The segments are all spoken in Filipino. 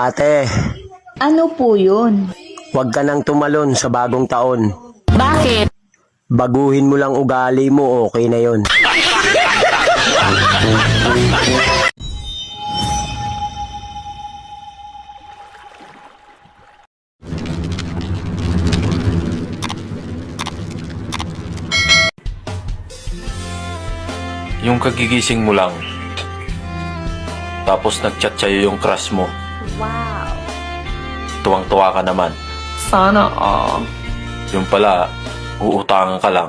Ate, Ano po yun? huwag ka nang tumalon sa bagong taon. Bakit? Baguhin mo lang ugali mo, okay na yon. Yung kagigising mo lang. Tapos nagchat sa'yo yung crush mo. Wow. Tuwang-tuwa ka naman. Sana all. Yung pala, uutangan ka lang.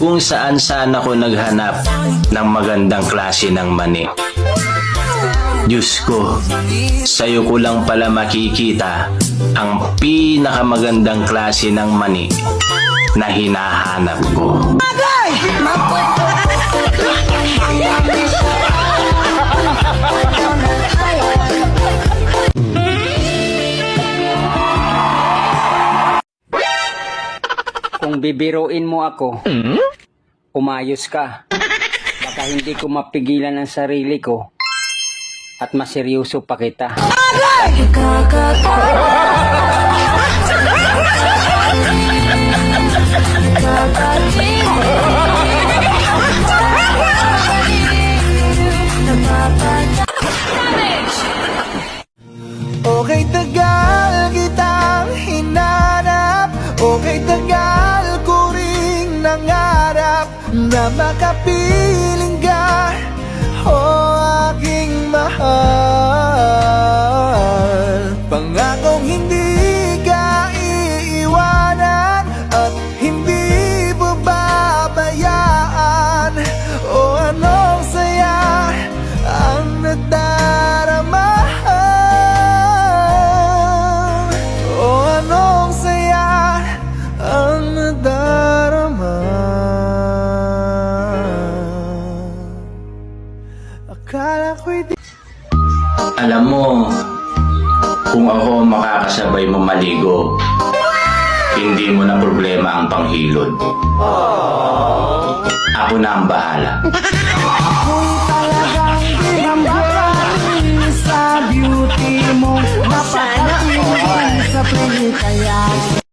kung saan saan ako naghanap ng magandang klase ng mani. Diyos ko, sa'yo ko lang pala makikita ang pinakamagandang klase ng mani na hinahanap ko. Kung bibiruin mo ako, umayos ka. Baka hindi ko mapigilan ang sarili ko at maseryoso pa kita. Okay tagal kitang hinanap Okay tagal ko ring nangarap Na makapiling Pangakong hindi ka iiwanan At hindi babayaan? O anong saya ang nadarama O anong saya ang nadarama Akala ko'y di Alam mo, kung ako makakasabay mo maligo, hindi mo na problema ang panghilod. Ako na ang bahala. Ako'y talagang binambahan sa beauty mo Napakatingin sa pinikaya